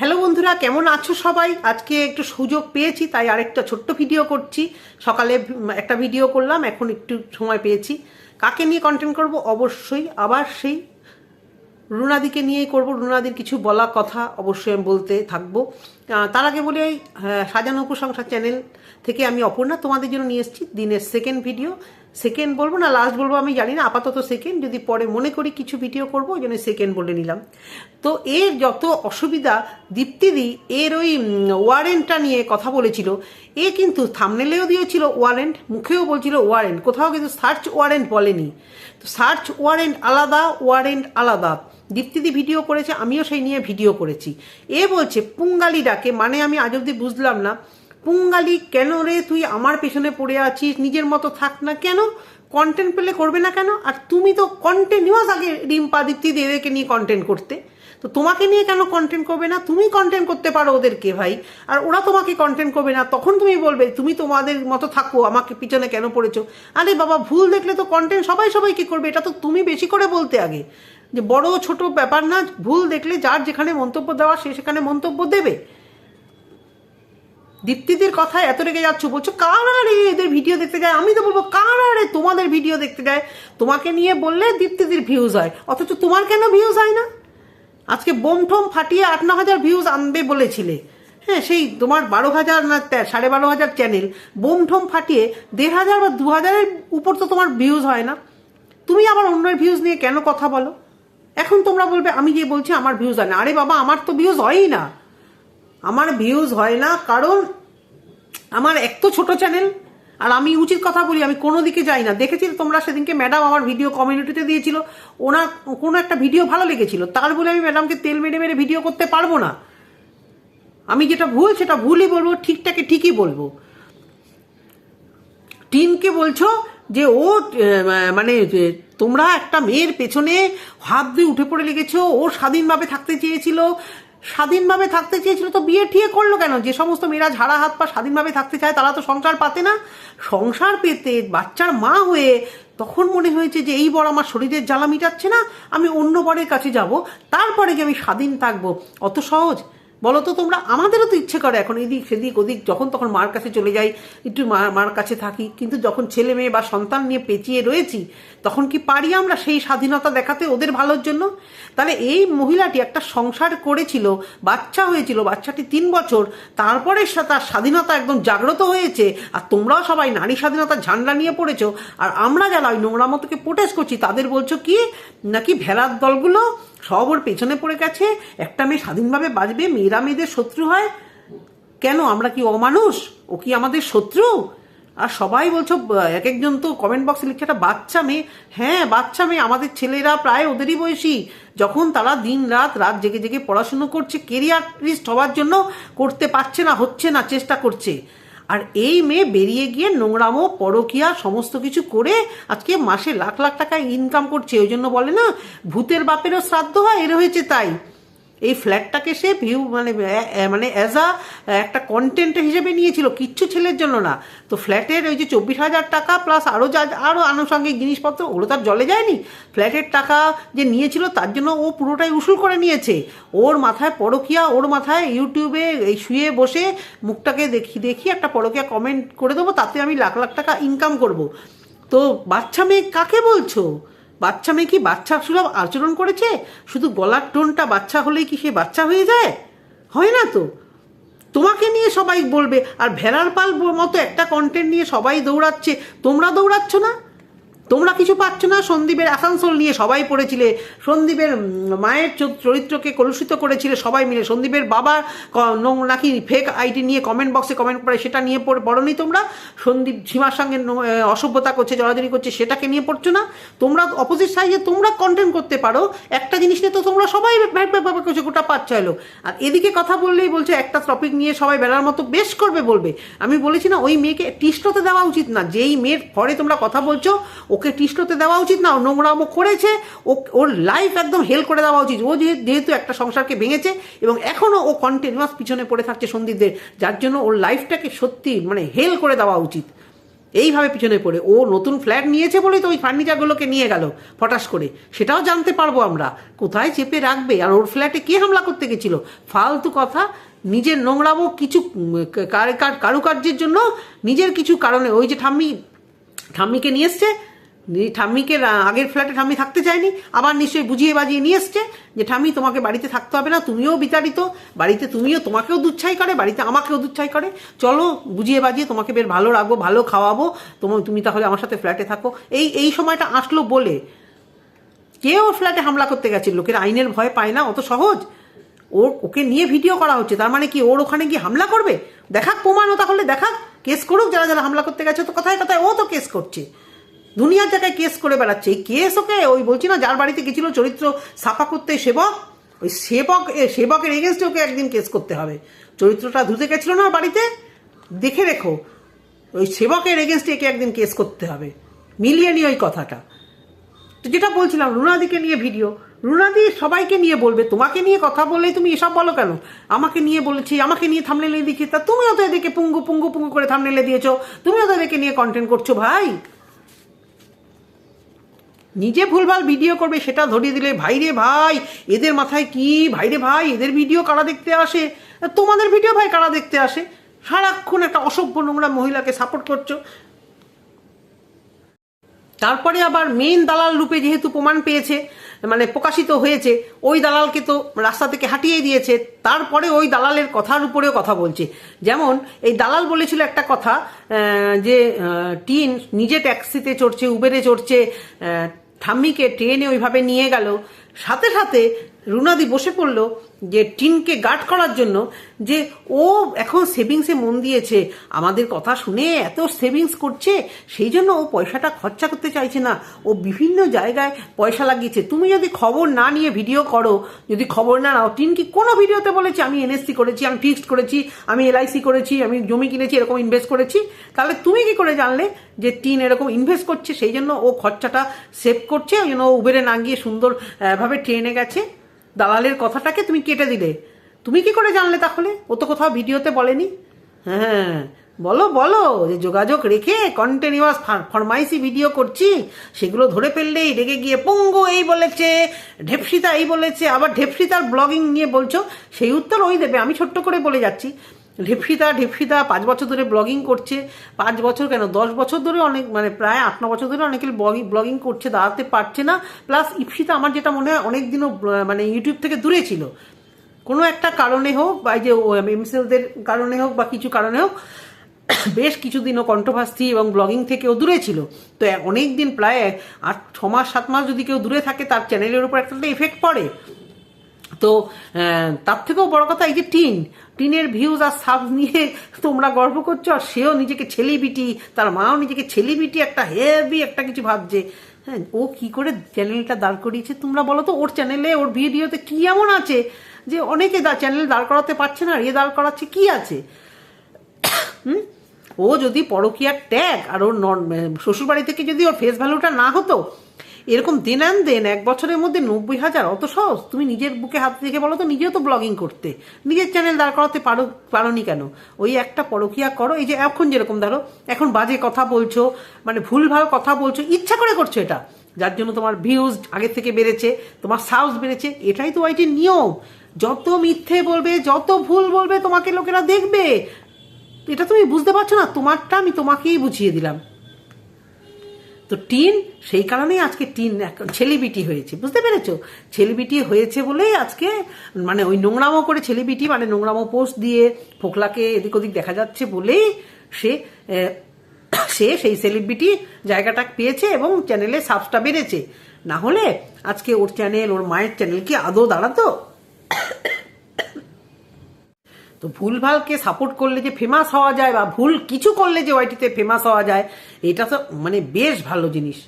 Hello বন্ধুরা, কেমন আছো সবাই? আজকে একটু সুযোগ পেয়েছি, তাই আরেকটা ছোট্ট ভিডিও করছি। সকালে একটা ভিডিও করলাম, এখন একটু সময় পেয়েছি। কাকে নিয়ে কন্টেন্ট করব? অবশ্যই আবার সেই রুনাদিকে নিয়েই করব। রুনাদির কিছু বলা কথা অবশ্যই আমি বলতে থাকব। তার আগে বলে সাজানো উপসংসার চ্যানেল থেকে আমি অপর্ণা তোমাদের জন্য নিয়ে এসেছি দিনের সেকেন্ড ভিডিও সেকেন্ড বলব না লাস্ট বলব, আমি জানি না, আপাতত সেকেন্ড যদি পরে মনে করি কিছু ভিডিও করব, ওই জন্য সেকেন্ড বলে নিলাম। তো এর যত অসুবিধা দীপ্তিদি এর ওই ওয়ারেন্টটা নিয়ে কথা বলেছিল, এ কিন্তু থামনেলেও দিয়েছিল ওয়ারেন্ট মুখেও বলছিল ওয়ারেন্ট কোথাও কিন্তু সার্চ ওয়ারেন্ট বলেনি। তো সার্চ ওয়ারেন্ট আলাদা ওয়ারেন্ট আলাদা। দীপ্তিদি ভিডিও করেছে, আমিও সেই নিয়ে ভিডিও করেছি। এ বলছে পুঙ্গালি ডাকে মানে আমি আজ অব্দি বুঝলাম না পুঙ্গালি কেন রে? তুই আমার পেছনে পড়ে আছিস, নিজের মতো থাক না কেন? কন্টেন্ট পেলে করবে না কেন? আর তুমি তো কন্টিনিউয়াস আগে রিম্পা দীপ্তিদি এদেরকে নিয়ে কন্টেন্ট করতে। তো তোমাকে নিয়ে কেন কন্টেন্ট করবে না? তুমি কন্টেন্ট করতে পারো ওদেরকে ভাই। আর ওরা তোমাকে কন্টেন্ট করবে না। তখন তুমি বলবে, তুমি তোমাদের মতো থাকো, আমাকে পিছনে কেন পড়েছো? আরে বাবা, ভুল দেখলে তো কন্টেন্ট সবাই সবাইকে করবে? এটা তো তুমি বেশি করে বলতে আগে। যে বড় ছোট ব্যাপার না, ভুল দেখলে যার যেখানে মন্তব্য দেওয়া সে সেখানে মন্তব্য দেবে। দীপ্তিদের কথায় এত রেগে যাচ্ছ, বলছো, কারা রে এদের ভিডিও দেখতে যায়? আমি তো বলব, কারা রে তোমাদের ভিডিও দেখতে যায়? তোমাকে নিয়ে বললে দীপ্তিদের ভিউজ হয়, অথচ তোমার কেন ভিউজ হয় না? আজকে বোম ঠোম ফাটিয়ে আট ন হাজার ভিউজ আনবে বলেছিলে। হ্যাঁ সেই তোমার বারো হাজার না সাড়ে বারো হাজার চ্যানেল বোম ঠোম ফাটিয়ে দেড় হাজার বা দু হাজারের উপর তো তোমার ভিউজ হয় না। তুমি আবার অন্যের ভিউজ নিয়ে কেন কথা বলো? এখন তোমরা বলবে, আমি যে বলছি, আমার ভিউজ হয় না। আরে বাবা, আমার তো ভিউজ হয়ই না। আমার ভিউজ হয় না, কারণ আমার এক তো ছোট চ্যানেল আর আমি উচিত কথা বলি, আমি কোনো দিকে যাই না। দেখেছি তোমরা সেদিনকে ম্যাডাম আমার ভিডিও কমিউনিটিতে দিয়েছিল, ওনার কোনো একটা ভিডিও ভালো লেগেছিল, তার বলে আমি ম্যাডামকে তেল মেরে মেরে ভিডিও করতে পারব না। আমি যেটা ভুল, সেটা ভুলই বলব, ঠিকটাকে ঠিকই বলব। টিমকে বলছো যে, ও মানে তোমরা একটা মেয়ের পেছনে হাত দিয়ে উঠে পড়ে লেগেছো, ও স্বাধীনভাবে থাকতে চেয়েছিল স্বাধীনভাবে থাকতে চেয়েছিল তো বিয়ে ঠিয়ে করল কেন? যে সমস্ত মেয়েরা ঝাড়া হাত পা স্বাধীনভাবে থাকতে চায় তারা তো সংসার পাতে না। সংসার পেতে বাচ্চার মা হয়ে তখন মনে হয়েছে যে এই বর আমার শরীরের জ্বালা মিটাচ্ছে না, আমি অন্য বরের কাছে যাব। তারপরে যে আমি স্বাধীন থাকব? অত সহজ। বলো তো তোমরা? আমাদেরও তো ইচ্ছে করে এখন এদিক সেদিক ওদিক, যখন তখন মার কাছে চলে যাই, একটু মা, মার কাছে থাকি। কিন্তু যখন ছেলে মেয়ে বা সন্তান নিয়ে পেঁচিয়ে রয়েছি, তখন কি পারি আমরা সেই স্বাধীনতা দেখাতে ওদের ভালোর জন্য? তাহলে এই মহিলাটি একটা সংসার করেছিল, বাচ্চা হয়েছিল, বাচ্চাটি তিন বছর, তারপরে তার স্বাধীনতা একদম জাগ্রত হয়েছে, আর তোমরাও সবাই নারী স্বাধীনতার ঝান্ডা নিয়ে পড়েছো, আর আমরা যারা ওই নোংরা মতোকে প্রোটেস্ট করছি, তাদের বলছো কি? নাকি ভেড়ার দলগুলো সব ওর পেছনে পড়ে গেছে। একটা মেয়ে স্বাধীনভাবে বাঁচবে, মেয়েরা মেয়েদের শত্রু হয়। কেন? আমরা কি অমানুষ? ও কি আমাদের শত্রু? আর সবাই বলছো এক একজন তো কমেন্ট বক্সে লিখছে একটা বাচ্চা মেয়ে। হ্যাঁ বাচ্চা মেয়ে, আমাদের ছেলেরা প্রায় ওদেরই বয়সী। যখন তারা দিন রাত রাত জেগে জেগে পড়াশুনো করছে কেরিয়ারিস্ট হওয়ার জন্য করতে পারছে না, হচ্ছে না, চেষ্টা করছে। আর এই মেয়ে বেরিয়ে গিয়ে নোংরামো, পরকিয়া সমস্ত কিছু করে আজকে মাসে লাখ লাখ টাকা ইনকাম করছে। ওই জন্য বলে না, ভূতের বাপেরও শ্রাদ্ধ হয়, এর হয়েছে তাই। এই ফ্ল্যাটটাকে সে ভিউ মানে মানে অ্যাজ আ একটা কন্টেন্ট হিসেবে নিয়েছিল, কিচ্ছু ছেলের জন্য না। তো ফ্ল্যাটের ওই যে চব্বিশ হাজার টাকা প্লাস আরও যা আরও আনুষঙ্গিক জিনিসপত্র, ওগুলো তার জলে যায়নি। ফ্ল্যাটের টাকা যে নিয়েছিল, তার জন্য ও পুরোটাই উসুল করে নিয়েছে। ওর মাথায় পরকিয়া, ওর মাথায় ইউটিউবে এই শুয়ে বসে মুখটাকে দেখি দেখি একটা পরকিয়া কমেন্ট করে দেবো, তাতে আমি লাখ লাখ টাকা ইনকাম করব। তো বাচ্চা মেয়ে কাকে বলছো? বাচ্চা মেয়ে কি বাচ্চা সুলভ আচরণ করেছে? শুধু গলার টোনটা বাচ্চা হলেই কি সে বাচ্চা হয়ে যায়? হয় না তো। তোমাকে নিয়ে সবাই বলবে, আর ভেড়ার পাল মতো একটা কন্টেন্ট নিয়ে সবাই দৌড়াচ্ছে। তোমরা দৌড়াচ্ছ না? তোমরা কিছু পাচ্ছ না? সন্দীপের আসানসোল নিয়ে সবাই পড়েছিলে। সন্দীপের মায়ের চরিত্রকে কলুষিত করেছিলে সবাই মিলে। সন্দীপের বাবা নাকি ফেক আইডি নিয়ে কমেন্ট বক্সে কমেন্ট করে সেটা নিয়ে পড়ে পড়নি তোমরা? সন্দীপ সীমার সঙ্গে অসভ্যতা করছে জড়াজড়ি করছে, সেটাকে নিয়ে পড়ছো না? তোমরা অপোজিট সাইজে তোমরা কন্টেন্ট করতে পারো। একটা জিনিস নিয়ে তো তোমরা সবাই ভ্যাট করছ গোটা পাচ্ছ এলো আর এদিকে কথা বললেই বলছে, একটা টপিক নিয়ে সবাই বেড়ার মতো বেশ করবে বলবে। আমি বলেছি না, ওই মেয়েকে টিস্টতে দেওয়া উচিত না। যেই মেয়ের পরে তোমরা কথা বলছো ওকে টিস্টতে দেওয়া উচিত না নোংরামো করেছে, ও, ওর লাইফ একদম হেল করে দেওয়া উচিত। ও যেহেতু একটা সংসারকে ভেঙেছে এবং এখনও ও কন্টিনিউয়াস পিছনে পড়ে থাকছে সন্দীপদের, যার জন্য ওর লাইফটাকে সত্যি মানে হেল করে দেওয়া উচিত। এইভাবে পিছনে পড়ে। ও নতুন ফ্ল্যাট নিয়েছে বলেই তো ওই ফার্নিচারগুলোকে নিয়ে গেল, ফটাস করে। সেটাও জানতে পারব আমরা। কোথায় চেপে রাখবে? আর ওর ফ্ল্যাটে কে হামলা করতে গেছিল? ফালতু কথা। নিজের নোংরামো কিছু কারুকার্যের জন্য নিজের কিছু কারণে, ওই যে ঠাম্মি, ঠাম্মিকে নিয়ে এসছে ঠাম্মিকে আগের ফ্ল্যাটে ঠাম্মি থাকতে চায়নি, আবার নিশ্চয়ই বুঝিয়ে বাজিয়ে নিয়ে এসছে যে, ঠাম্মি তোমাকে বাড়িতে থাকতে হবে না, তুমিও বিতাড়িত, বাড়িতে তুমিও তোমাকেও দুচ্ছাই করে, বাড়িতে আমাকেও দুচ্ছাই করে, চলো বুঝিয়ে বাজিয়ে তোমাকে বেশ ভালো রাখব, ভালো খাওয়াবো তোমার তুমি তাহলে আমার সাথে ফ্ল্যাটে থাকো। এই এই সময়টা আসলো বলে কে ওর ফ্ল্যাটে হামলা করতে গেছে, লোকের আইনের ভয় পায় না, অত সহজ। ওর, ওকে নিয়ে ভিডিও করা হচ্ছে, তার মানে কি ওর ওখানে গিয়ে হামলা করবে? দেখাক প্রমাণও তাহলে দেখাক, কেস করুক, যারা যারা হামলা করতে গেছে, তো কথায় কথায় ও তো কেস করছে। দুনিয়ার জায়গায় কেস করে বেড়াচ্ছে। এই কেস ওকে ওই বলছি না, যার বাড়িতে গেছিল চরিত্র সাফা করতে সেবক, ওই সেবক সেবকের এগেনস্টে ওকে একদিন কেস করতে হবে। চরিত্রটা ধুতে গেছিল না বাড়িতে? দেখে রেখো, ওই সেবকের এগেনস্টে একে একদিন কেস করতে হবে। মিলিয়ে নিয়ে ওই কথাটা। তো যেটা বলছিলাম, রুনাদিকে নিয়ে ভিডিও রুনাদি সবাইকে নিয়ে বলবে, তোমাকে নিয়ে কথা বললেই তুমি এসব বলো কেন? আমাকে নিয়ে বলেছি, আমাকে নিয়ে থামনেলে দিয়েছি তা তুমিও তো এদেরকে পুঙ্গু পুঙ্গু পুঙ্গু করে থামনেলে দিয়েছ। তুমিও তো এদেরকে নিয়ে কন্টেন্ট করছ ভাই। নিজে ভুলভাল ভিডিও করবে, সেটা ধরিয়ে দিলে ভাইরে ভাই, এদের মাথায় কি? ভাইরে ভাই, এদের ভিডিও কারা দেখতে আসে? তোমাদের ভিডিও ভাই কারা দেখতে আসে? সারাক্ষণ একটা অসভ্য নোংরা মহিলাকে সাপোর্ট করছ। তারপরে আবার মেন দালাল রূপে যেহেতু প্রমাণ পেয়েছে মানে প্রকাশিত হয়েছে, ওই দালালকে তো রাস্তা থেকে হাঁটিয়ে দিয়েছে। তারপরে ওই দালালের কথার উপরেও কথা বলছে। যেমন, এই দালাল বলেছিল একটা কথা যে টিন নিজে ট্যাক্সিতে চড়ছে উবেরে চড়ছে ঠাম্মিকে ট্রেনে ওইভাবে নিয়ে গেল। সাথে সাথে রুনাদি বসে পড়ল। যে টিনকে গার্ড করার জন্য যে ও এখন সেভিংসে মন দিয়েছে, আমাদের কথা শুনে এত সেভিংস করছে, সেই জন্য ও পয়সাটা খরচা করতে চাইছে না। ও বিভিন্ন জায়গায় পয়সা লাগিয়েছে। তুমি যদি খবর না নিয়ে ভিডিও করো, যদি খবর না নাও, টিন কি কোনো ভিডিওতে বলেছে, আমি এনএসসি করেছি, আমি ফিক্সড করেছি, আমি এলআইসি করেছি, আমি জমি কিনেছি, এরকম ইনভেস্ট করেছি? তাহলে তুমি কি করে জানলে যে টিন এরকম ইনভেস্ট করছে? সেই জন্য ও খরচাটা সেভ করছে, ওই জন্য উবেরে না গিয়ে সুন্দরভাবে ট্রেনে গেছে? দালালের কথাটাকে তুমি কেটে দিলে। তুমি কি করে জানলে তাহলে? ও তো কোথাও ভিডিওতে বলেনি। হ্যাঁ বলো বলো, যে যোগাযোগ রেখে কন্টিনিউয়াস ফরমাইসি ভিডিও করছি, সেগুলো ধরে ফেললেই রেগে গিয়ে, পঙ্গু, এই বলেছে ঢেপসিতা এই বলেছে, আবার ঢেপসিতার ব্লগিং নিয়ে বলছো। সেই উত্তর ওই দেবে, আমি ছোট্ট করে বলে যাচ্ছি। ঢেপসিতা ঢেপসিতা পাঁচ বছর ধরে ব্লগিং করছে। পাঁচ বছর কেন? দশ বছর ধরে অনেক মানে প্রায় আট, ন বছর ধরে অনেকে ব্লগিং ব্লগিং করছে, দাঁড়াতে পারছে না। প্লাস ইপসিতা আমার যেটা মনে হয় অনেক দিনও মানে ইউটিউব থেকে দূরে ছিল। কোনো একটা কারণে হোক বা এই যে এমসেলদের কারণে হোক বা কিছু কারণে হোক, বেশ কিছুদিনও কণ্ঠভাস্তি এবং ব্লগিং থেকেও দূরে ছিল। তো অনেক দিন প্রায় আট, ছ মাস, সাত মাস যদি কেউ দূরে থাকে, তার চ্যানেলের উপর একটা এফেক্ট পড়ে। তো তার থেকেও বড় কথা এই যে টিন, টিনের ভিউজ আর সাব নিয়ে তোমরা গর্ব করছ, আর সেও নিজেকে ছেলিবিটি, তার মাও নিজেকে ছেলে ছেলিবিটি, একটা হেভি একটা কিছু ভাবছে। হ্যাঁ ও কি করে চ্যানেলটা দাঁড় করিয়েছে তোমরা বলো তো? ওর চ্যানেলে ওর ভিডিওতে কি এমন আছে যে অনেকে চ্যানেল দাঁড় করাতে পারছে না এ দাঁড় করাচ্ছে, কি আছে? হুম? ও যদি পরকিয়ার ট্যাগ আর ওর শ্বশুরবাড়ি থেকে যদি ওর ফেস ভ্যালুটা না হতো এরকম দিন আন দেন, এক বছরের মধ্যে নব্বই হাজার, অত সহজ? তুমি নিজের বুকে হাত রেখে বলো তো, নিজেও তো ব্লগিং করতে। নিজের চ্যানেল দাঁড় করাতে পারো, পারোনি কেন? ওই একটা পরকিয়া করো, এই যে এখন যেরকম ধরো, এখন বাজে কথা বলছো মানে ভুলভাল কথা বলছো, ইচ্ছা করে করছ এটা। যার জন্য তোমার ভিউজ আগের থেকে বেড়েছে, তোমার সাউস বেড়েছে, এটাই তো ওইটির নিয়ম। যত মিথ্যে বলবে, যত ভুল বলবে, তোমাকে লোকেরা দেখবে। এটা তুমি বুঝতে পারছ না, তোমারটা আমি তোমাকেই বুঝিয়ে দিলাম। তো টিন সেই কারণেই আজকে টিন ছেলিবিটি হয়েছে, বুঝতে পেরেছ? ছেলিবিটি হয়েছে বলেই আজকে মানে ওই নোংরামো করে ছেলিবিটি মানে নোংরামো পোস্ট দিয়ে ফোকলাকে এদিক ওদিক দেখা যাচ্ছে বলেই সে সে সেই সেলিব্রিটি জায়গাটা পেয়েছে এবং চ্যানেলে সাবসটা বেড়েছে। না হলে আজকে ওর চ্যানেল ওর মায়ের চ্যানেল কি আদৌ দাঁড়াতো? তো ভুলভালকে সাপোর্ট করলে যে ফেমাস হওয়া যায় বা ভুল কিছু করলে যে ওয়াইটিতে ফেমাস হওয়া যায়, এটা তো মানে বেশ ভালো জিনিস।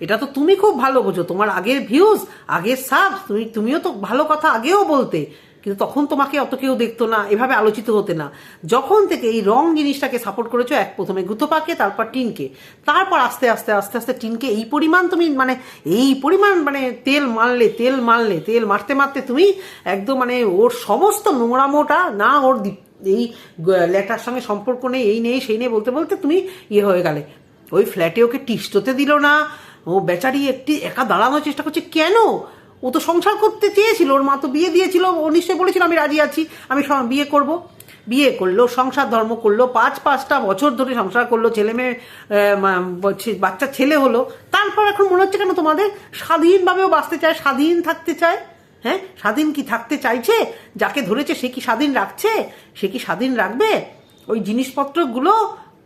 এটা তো তুমি খুব ভালো বোঝো। তোমার আগের ভিউজ আগের সাবস তুমি, তুমিও তো ভালো কথা আগেও বলতে। কিন্তু তখন তোমাকে অত কেউ দেখতো না, এভাবে আলোচিত হতে না। যখন থেকে এই রং জিনিসটাকে সাপোর্ট করেছ, এক প্রথমে গুতোপাকে, তারপর টিনকে। তারপর আস্তে আস্তে আস্তে আস্তে টিনকে এই পরিমাণ তুমি মানে এই পরিমাণ মানে তেল মারলে তেল মারলে, তেল মারতে মারতে তুমি একদম মানে ওর সমস্ত নোংরামোটা না ওর এই লেটার সঙ্গে সম্পর্ক নেই, এই নেই, সেই নেই বলতে বলতে তুমি ইয়ে হয়ে গেলে। ওই ফ্ল্যাটে ওকে টিস্টোতে দিল না, ও বেচারি একটি একা দাঁড়ানোর চেষ্টা করছে। কেন? ও তো সংসার করতে চেয়েছিল, ওর মা তো বিয়ে দিয়েছিল, ও নিশ্চয়ই বলেছিল, আমি রাজি আছি, আমি বিয়ে করব। বিয়ে করল, সংসার ধর্ম করল, পাঁচ পাঁচটা বছর ধরে সংসার করল, ছেলে মেয়ে বাচ্চা ছেলে হলো, তারপর এখন মনে হচ্ছে কেন তোমাদের স্বাধীনভাবেও বাঁচতে চায়, স্বাধীন থাকতে চায়? হ্যাঁ? স্বাধীন কি থাকতে চাইছে? যাকে ধরেছে, সে কি স্বাধীন রাখছে? সে কি স্বাধীন রাখবে? ওই জিনিসপত্রগুলো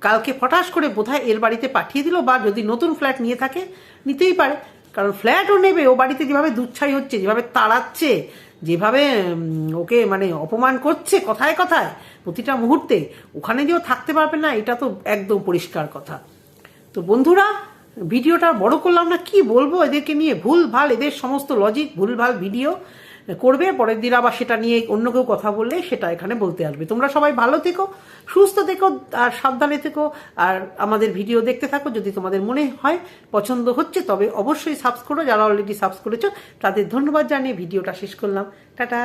কালকে ফটাস করে বোধহয় এর বাড়িতে পাঠিয়ে দিল, বা যদি নতুন ফ্ল্যাট নিয়ে থাকে, নিতেই পারে। কারণ ফ্ল্যাটও নেবে, ও বাড়িতে যেভাবে দুচ্ছাই হচ্ছে, যেভাবে তাড়াচ্ছে, যেভাবে ওকে মানে অপমান করছে কথায় কথায় প্রতিটা মুহূর্তে, ওখানে যেও থাকতে পারবে না, এটা তো একদম পরিষ্কার কথা। তো বন্ধুরা, ভিডিওটা বড় করলাম না, কি বলব? এদেরকে নিয়ে ভুল ভালো এদের সমস্ত লজিক ভুল ভালো ভিডিও করবে, পরের দিন আবার সেটা নিয়ে অন্য কেউ কথা বললে সেটা এখানে বলতে আসবে। তোমরা সবাই ভালো থেকো, সুস্থ থেকো, আর সাবধানে থেকো, আর আমাদের ভিডিও দেখতে থাকো। যদি তোমাদের মনে হয় পছন্দ হচ্ছে, তবে অবশ্যই সাবস্ক্রাইব করো। যারা অলরেডি সাবস্ক্রাইব করেছ, তাদের ধন্যবাদ জানিয়ে ভিডিওটা শেষ করলাম। টাটা!